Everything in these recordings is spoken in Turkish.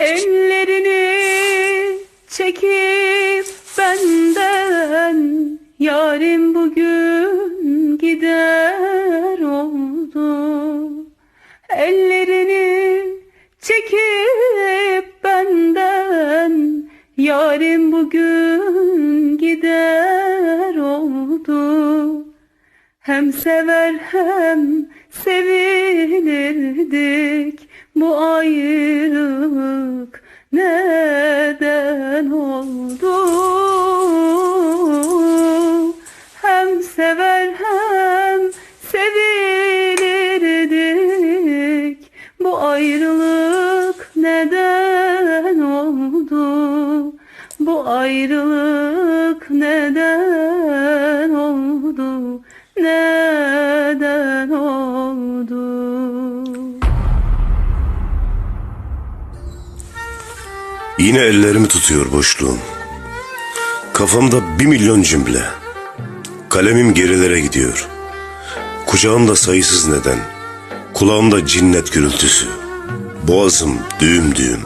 Ellerini çekip benden Yarim bugün gider oldu. Ellerini çekip benden Yarim bugün gider oldu. Hem sever hem sevilirdik Bu ayrılık neden oldu? Hem sever hem sevilirdik. Bu ayrılık neden oldu? Bu ayrılık neden oldu? Neden oldu Yine ellerimi tutuyor boşluğum. Kafamda bir milyon cümle. Kalemim gerilere gidiyor. Kucağımda sayısız neden. Kulağımda cinnet gürültüsü. Boğazım düğüm düğüm.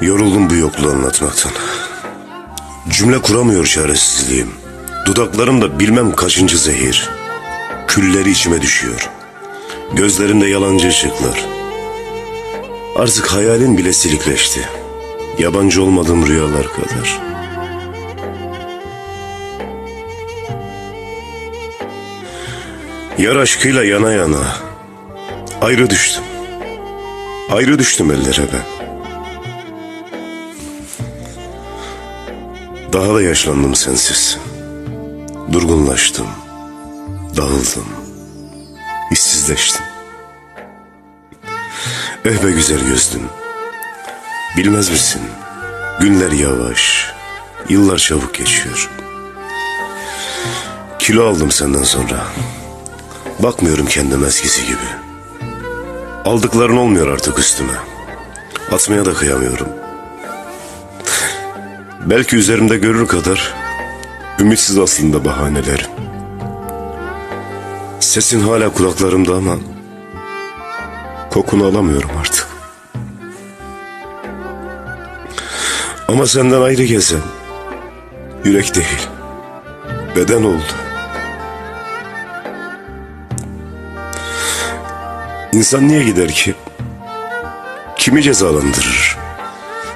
Yoruldum bu yokluğu anlatmaktan. Cümle kuramıyor çaresizliğim. Dudaklarımda bilmem kaçıncı zehir. Külleri içime düşüyor. Gözlerimde yalancı ışıklar. Artık hayalin bile silikleşti. Yabancı olmadığım rüyalar kadar. Yar aşkıyla yana yana ayrı düştüm. Ayrı düştüm ellere ben. Daha da yaşlandım sensiz. Durgunlaştım. Dağıldım. İşsizleştim. Eh be güzel gözlüm. Bilmez misin? Günler yavaş, yıllar çabuk geçiyor. Kilo aldım senden sonra. Bakmıyorum kendime eskisi gibi. Aldıkların olmuyor artık üstüme. Atmaya da kıyamıyorum. Belki üzerimde görür kadar ümitsiz aslında bahanelerim. Sesin hala kulaklarımda ama kokunu alamıyorum artık. Ama senden ayrı gezen yürek değil, beden oldu. İnsan niye gider ki? Kimi cezalandırır?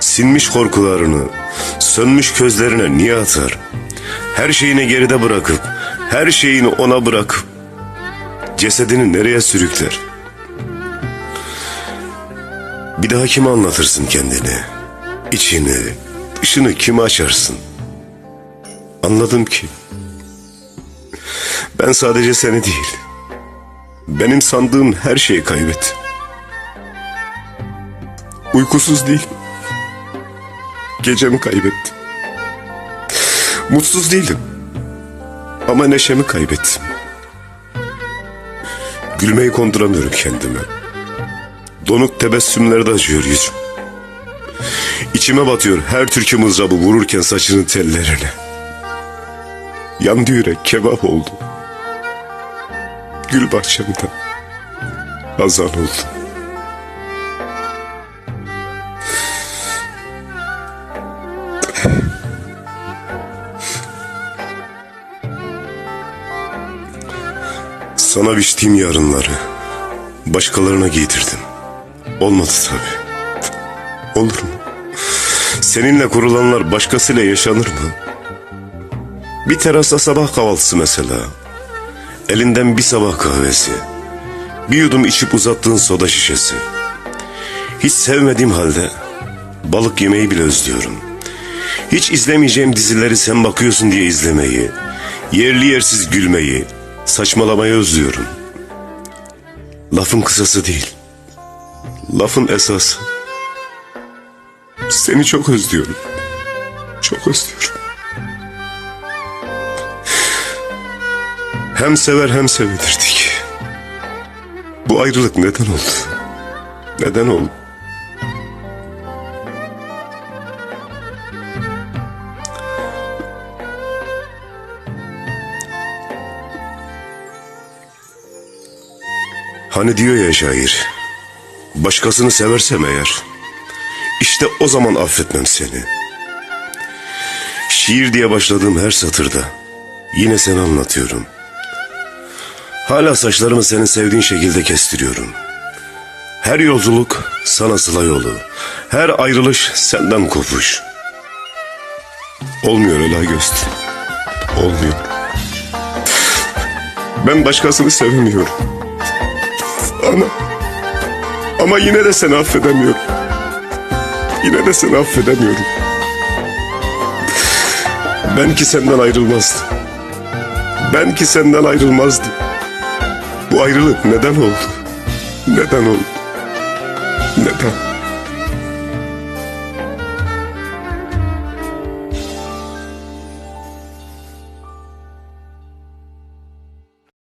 Sinmiş korkularını, sönmüş közlerine niye atar? Her şeyini geride bırakıp, her şeyini ona bırakıp, cesedini nereye sürükler? Bir daha kime anlatırsın kendini? İçini, dışını kime açarsın? Anladım ki, ben sadece seni değil, benim sandığım her şeyi kaybettim. Uykusuz değil. Gecemi kaybettim. Mutsuz değilim. Ama neşemi kaybettim. Gülmeyi konduramıyorum kendime. Donuk tebessümlerde acıyor yüzüm. İçime batıyor her türkü mızrabı vururken saçının tellerine. Yandı yürek kebap oldu. Gül bahçemden hazan oldu. Sana biçtiğim yarınları başkalarına giydirdim. Olmadı tabii. Olur mu? Seninle kurulanlar başkasıyla yaşanır mı? Bir terasta sabah kahvaltısı mesela. Elinden bir sabah kahvesi. Bir yudum içip uzattığın soda şişesi. Hiç sevmediğim halde balık yemeyi bile özlüyorum. Hiç izlemeyeceğim dizileri sen bakıyorsun diye izlemeyi, yerli yersiz gülmeyi, saçmalamayı özlüyorum. Lafın kısası değil, lafın esası. Seni çok özlüyorum. Çok özlüyorum. Hem sever hem sevilirdik. Bu ayrılık neden oldu? Neden oldu? Hani diyor ya şair, başkasını seversem eğer, işte o zaman affetmem seni. Şiir diye başladığım her satırda yine seni anlatıyorum. Hala saçlarımı senin sevdiğin şekilde kestiriyorum. Her yolculuk sana sıla yolu. Her ayrılış senden kopuş. Olmuyor Ela Göst. Olmuyor. Ben başkasını sevemiyorum. Ama ama yine de seni affedemiyorum. Yine de seni affedemiyorum. Ben ki senden ayrılmazdım. Ben ki senden ayrılmazdım. Bu ayrılık neden oldu? Neden oldu? Neden?